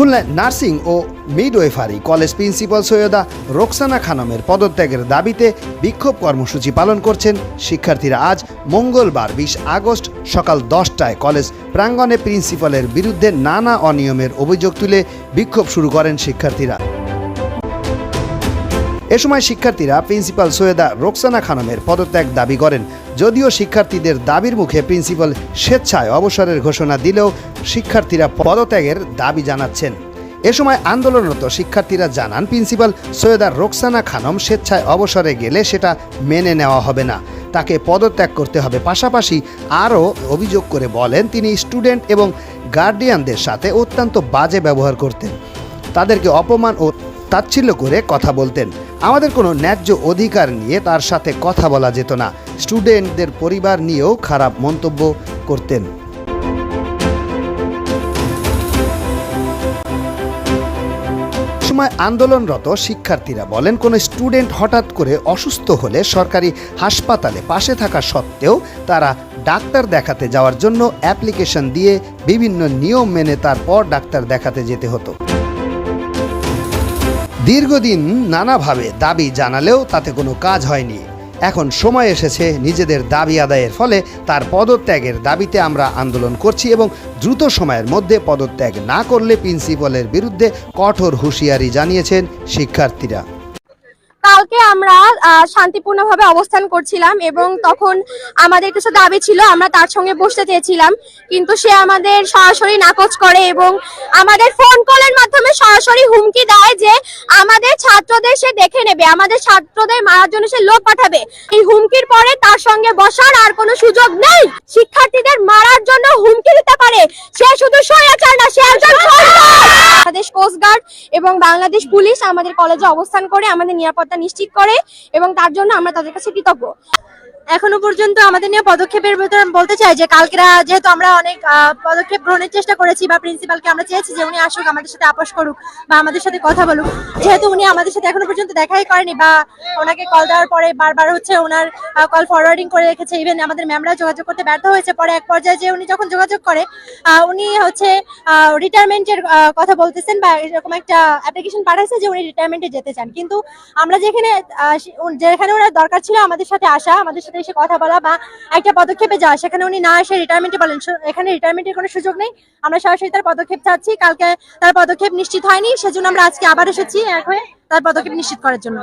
খুলনায় নার্সিং ও midwifery college principal Syeda Roksana খানমের পদত্যাগের দাবিতে বিক্ষোভ কর্মসূচি পালন করছেন শিক্ষার্থীরা। আজ মঙ্গলবার, বিশ আগস্ট সকাল দশটায় কলেজ প্রাঙ্গণে প্রিন্সিপালের বিরুদ্ধে নানা অনিয়মের অভিযোগ তুলে বিক্ষোভ শুরু করেন শিক্ষার্থীরা। এ সময় শিক্ষার্থীরা প্রিন্সিপাল সৈয়দা রোকসানা খানমের পদত্যাগ দাবি করেন। যদিও শিক্ষার্থীদের দাবির মুখে প্রিন্সিপাল স্বেচ্ছায় অবসরের ঘোষণা দিলেও শিক্ষার্থীরা পদত্যাগের দাবি জানাচ্ছেন। এ সময় আন্দোলনরত শিক্ষার্থীরা জানান, প্রিন্সিপাল সৈয়দা রোকসানা খানম স্বেচ্ছায় অবসরে গেলে সেটা মেনে নেওয়া হবে না। তাকে পদত্যাগ করতে হবে। পাশাপাশি আরও অভিযোগ করে বলেন, তিনি স্টুডেন্ট এবং গার্ডিয়ানদের সাথে অত্যন্ত বাজে ব্যবহার করতেন। তাদেরকে অপমান ও তাচ্ছিল্য করে কথা বলতেন। আমাদের কোনো ন্যায্য অধিকার নিয়ে তার সাথে কথা বলা যেত না। স্টুডেন্টদের পরিবার নিয়েও খারাপ মন্তব্য করতেন। সময় আন্দোলনরত শিক্ষার্থীরা বলেন, কোনো স্টুডেন্ট হঠাৎ করে অসুস্থ হলে সরকারি হাসপাতালে পাশে থাকা সত্ত্বেও তারা ডাক্তার দেখাতে যাওয়ার জন্য অ্যাপ্লিকেশন দিয়ে বিভিন্ন নিয়ম মেনে তারপর ডাক্তার দেখাতে যেতে হতো। দীর্ঘদিন নানাভাবে দাবি জানালেও তাতে কোনো কাজ হয়নি। এখন সময় এসেছে নিজেদের দাবি আদায়ের ফলে তার পদত্যাগের দাবিতে আমরা আন্দোলন করছি এবং দ্রুত সময়ের মধ্যে পদত্যাগ না করলে প্রিন্সিপালের বিরুদ্ধে কঠোর হুঁশিয়ারি জানিয়েছেন শিক্ষার্থীরা। কালকে আমরা শান্তিপূর্ণভাবে অবস্থান করছিলাম এবং তখন আমাদের কিছু দাবি ছিল, আমরা তার সঙ্গে বসতে চেয়েছিলাম। কিন্তু সে আমাদের সরাসরি নাকচ করে এবং আমাদের ফোন কলের মাধ্যমে সরাসরি হুমকি দেয় যে ছাত্রদের সে দেখে নেবে, আমাদের ছাত্রদের মারার জন্য সে লোক পাঠাবে। এই হুমকির পরে তার সঙ্গে বসার আর কোনো সুযোগ নেই। শিক্ষার্থীদের মারার জন্য হুমকি দিতে পারে। সে শুধু স্বৈরাচার না, সে একজন বাংলাদেশ কোস্টগার্ড এবং বাংলাদেশ পুলিশ আমাদের কলেজে অবস্থান করে, আমাদের নিরাপত্তা নিশ্চিত করে এবং তার জন্য আমরা তাদের কাছে কৃতজ্ঞ। এখনও পর্যন্ত আমাদের নিয়ে পদক্ষেপের ভিতরে বলতে চাই যে কালকেরা যেহেতু আমরা অনেক পদক্ষেপ গ্রহণের চেষ্টা করেছি বা প্রিন্সিপালকে আমরা চেয়েছি যে উনি আসুক, আমাদের সাথে আপোষ করুক বা আমাদের সাথে কথা বলুক। যেহেতু উনি আমাদের সাথে এখনও পর্যন্ত দেখাই করেনি বা ওনাকে কল দেওয়ার পরে বারবার হচ্ছে ওনার কল ফরওয়ার্ডিং করে রেখেছে ইভেন আমাদের ম্যামরা যোগাযোগ করতে ব্যর্থ হয়েছে। পরে এক পর্যায়ে যে উনি যখন যোগাযোগ করে উনি হচ্ছে রিটায়ারমেন্টের কথা বলতেছেন বা এরকম একটা অ্যাপ্লিকেশন পাঠাইছে যে উনি রিটায়ারমেন্টে যেতে চান। কিন্তু আমরা যেখানে যেখানে ওনার দরকার ছিল আমাদের সাথে আসা, আমাদের সাথে এসে কথা বলা বা একটা পদক্ষেপে যাওয়া সেখানে উনি না এসে রিটায়ারমেন্টে বলেন। এখানে রিটায়ারমেন্টের কোনো সুযোগ নেই। আমরা সরাসরি তার পদক্ষেপ চাচ্ছি। কালকে তার পদক্ষেপ নিশ্চিত হয়নি সেজন্য আমরা আজকে আবার এসেছি এক হয়ে তার পদক্ষেপ নিশ্চিত করার জন্য।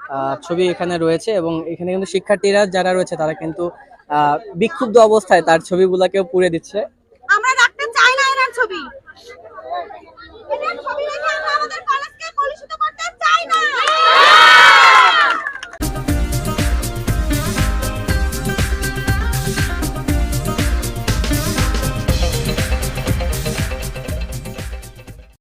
আহ, ছবি এখানে রয়েছে এবং এখানে কিন্তু শিক্ষার্থীরা যারা রয়েছে তারা কিন্তু আহ, বিক্ষুব্ধ অবস্থায় তার ছবিগুলাকেও পুড়ে দিচ্ছে।